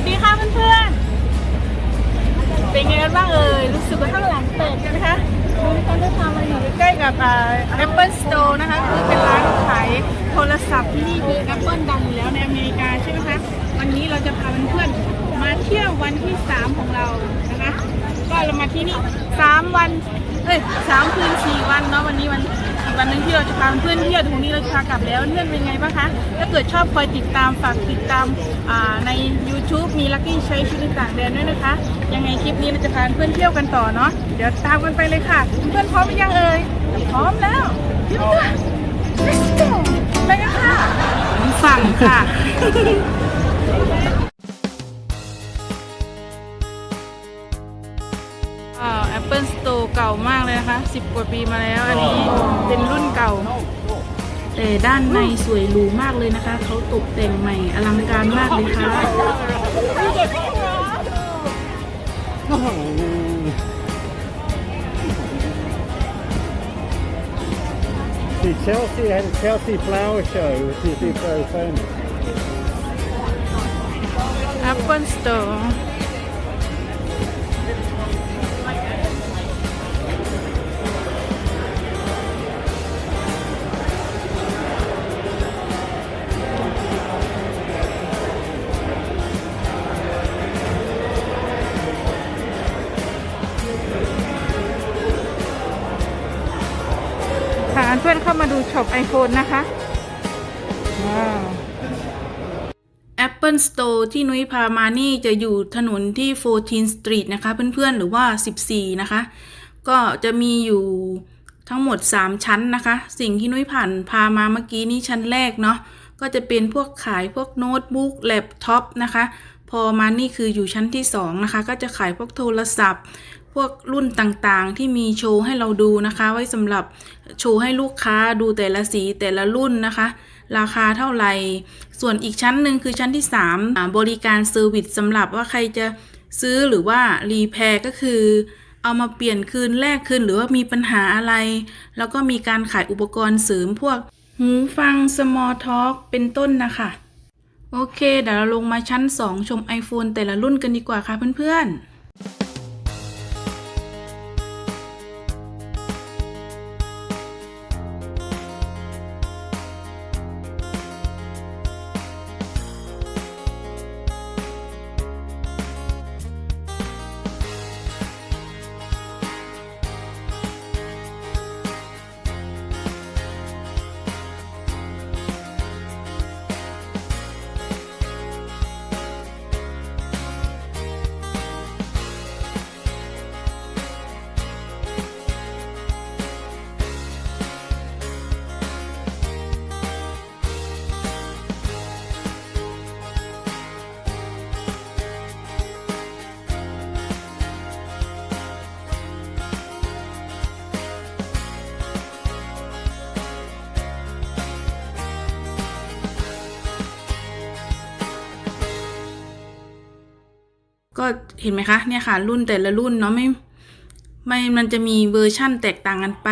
วัสดีค่ะเพื่อนๆ เป็นไงกันบ้างเอ่ย รู้สึกว่าข้างหลังเปิดกันนะคะดูนะคะได้พามาอยู่ใกล้กับอ่า Apple Store นะคะ คือเป็นร้านขายโทรศัพท์ที่นี่คือ Apple ดังอยู่แล้วในอเมริกาใช่ไหมคะ วันนี้เราจะพาเพื่อนๆ มาเที่ยววันที่ 3 ของเรานะคะ ก็เรามาที่นี่ 3 วัน เอ้ยสามคืนสี่วันเนาะ วันนี้วัน อีกวันหนึงที่เราจะพาเพื่อนเที่ยวถึงนี้เราจะพากลับแล้วเพื่อนเป็นไงบ้างคะ ถ้าเกิดชอบคอยติดตามฝากติดตามอ่าใน YouTube มี Lucky ใช้ชีวิตต่างแดนด้วยนะคะ ยังไงคลิปนี้เราจะพาเพื่อนเที่ยวกันต่อเนาะเดี๋ยวตามกันไปเลยค่ะ เพื่อนพร้อมหรือยังเอ่ยพร้อมแล้วเตรียมตัว Let's go ไปกันค่ะสั่งค่ะอ่า Apple Store เก่ามากเลยนะคะ 10 กว่าปีมาแล้ว อันนี้เป็นรุ่นเก่า แต่ด้านในสวยหรูมากเลยนะคะ เขาตกแต่งใหม่อลังการมากเลยค่ะ See, Chelsea had a Chelsea flower show, which is very famous. Apple Store เข้ามาดูช็อป iPhone นะคะ ว้าว Apple Store ที่นุ้ยพามานี่จะอยู่ถนนที่ 14 Street นะคะ เพื่อนๆ หรือว่า 14 นะคะ ก็จะมีอยู่ทั้งหมด 3 ชั้นนะคะ สิ่งที่นุ้ยผ่านพามาเมื่อกี้นี่ชั้นแรกเนาะก็จะเป็นพวกขายพวกโน้ตบุ๊กแล็ปท็อปนะคะ พอมานี่คืออยู่ชั้นที่ 2 นะคะ ก็จะขายพวกโทรศัพท์ พวกรุ่นต่างๆ ที่มีโชว์ให้เราดูนะคะ ไว้สำหรับโชว์ให้ลูกค้าดูแต่ละสีแต่ละรุ่นนะคะ ราคาเท่าไหร่ ส่วนอีกชั้นหนึ่งคือชั้นที่ 3 บริการเซอร์วิสสำหรับว่าใครจะซื้อหรือว่ารีแพร์ก็คือเอามาเปลี่ยนคืนแรกคืนหรือว่ามีปัญหาอะไร แล้วก็มีการขายอุปกรณ์เสริมพวกหูฟัง small talk เป็นต้นนะคะ โอเค เดี๋ยวเราลงมาชั้น 2 ชม iPhone แต่ละรุ่นกันดีกว่าค่ะเพื่อนๆ ก็เห็นไหมคะเนี่ยค่ะ รุ่นแต่ละรุ่นเนาะไม่ไม่มันจะมีเวอร์ชั่นแตกต่างกันไป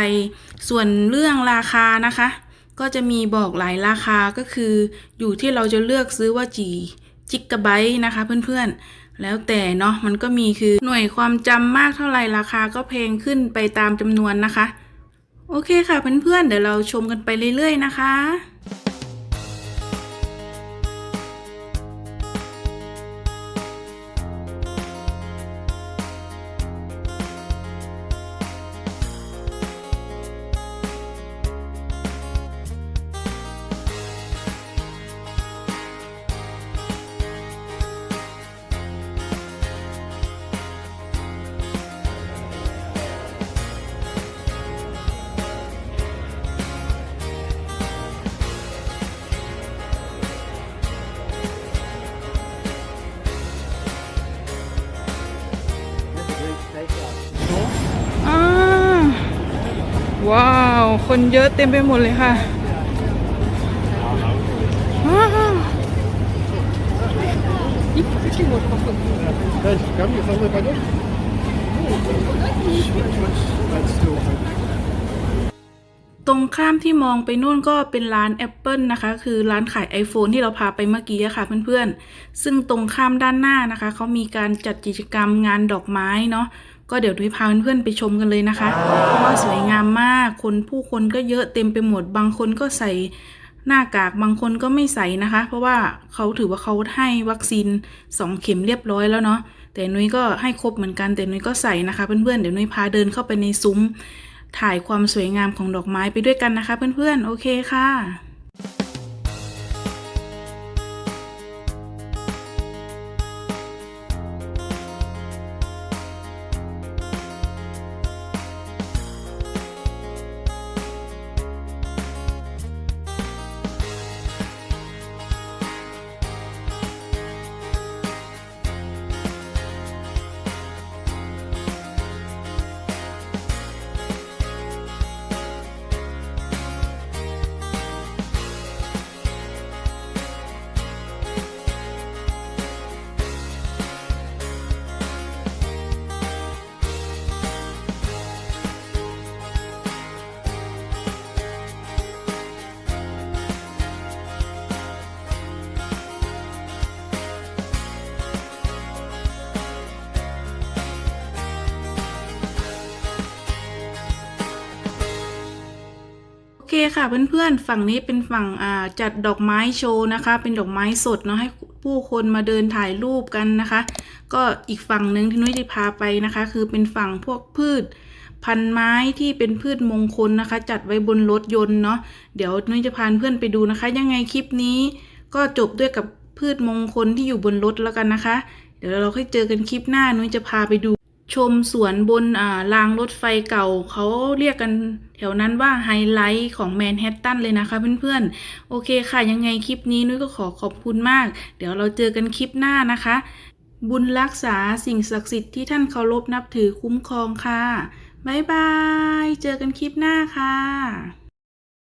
ส่วนเรื่องราคานะคะ ก็จะมีบอกหลายราคาก็คือ อยู่ที่เราจะเลือกซื้อว่าจีจิกะไบต์นะคะเพื่อนๆ แล้วแต่เนาะมันก็มีคือหน่วยความจำมากเท่าไหร่ราคาก็แพงขึ้นไปตามจำนวนนะคะ โอเคค่ะเพื่อนๆ เดี๋ยวเราชมกันไปเรื่อยๆนะคะ ว้าว คนเยอะเต็มไปหมดเลยค่ะตรงข้ามที่มองไปนู่นก็เป็นร้าน Apple นะคะ คือร้านขาย iPhone ที่เราพาไปเมื่อกี้ะค่ะเพื่อนๆ ซึ่งตรงข้ามด้านหน้านะคะ เขามีการจัดกิจกรรมงานดอกไม้เนาะ ก็เดี๋ยวนุ้ยพาเพื่อนๆไปชมกันเลยนะคะ เพราะว่าสวยงามมาก คนผู้คนก็เยอะเต็มไปหมด บางคนก็ใส่หน้ากากบางคนก็ไม่ใส่นะคะ เพราะว่าเขาถือว่าเขาให้วัคซีนสองเข็มเรียบร้อยแล้วเนาะแต่นุ้ยก็ให้ครบเหมือนกันแต่นุ้ยก็ใส่นะคะเพื่อนๆเดี๋ยวนุ้ยพาเดินเข้าไปในซุ้มถ่ายความสวยงามของดอกไม้ไปด้วยกันนะคะ เพื่อนๆโอเคค่ะ คค่ะเพื่อนๆ ฝั่งนี้เป็นฝั่งจัดดอกไม้โชว์นะคะ เป็นดอกไม้สดเนาะให้ผู้คนมาเดินถ่ายรูปกันนะคะ ก็อีกฝั่งหนึ่งที่นุ้ยจะพาไปนะคะ คือเป็นฝั่งพวกพืช พันไม้ที่เป็นพืชมงคลนะคะ จัดไว้บนรถยนต์เนาะเดี๋ยวนุ้ยจะพาเพื่อนไปดูนะคะ ยังไงคลิปนี้ก็จบด้วยกับพืชมงคลที่อยู่บนรถแล้วกันนะคะ เดี๋ยวเราค่อยเจอกันคลิปหน้านุ้ยจะพาไปดู ชมสวนบนอ่ารางรถไฟเก่า เขาเรียกกันแถวนั้นว่าไฮไลท์ของแมนฮัตตันเลยนะคะเพื่อนๆ โอเคค่ะยังไงคลิปนี้นุ้ยก็ขอขอบคุณมาก เดี๋ยวเราเจอกันคลิปหน้านะคะ บุญรักษาสิ่งศักดิ์สิทธิ์ที่ท่านเคารพนับถือคุ้มครองค่ะ บ๊ายบาย เจอกันคลิปหน้าค่ะ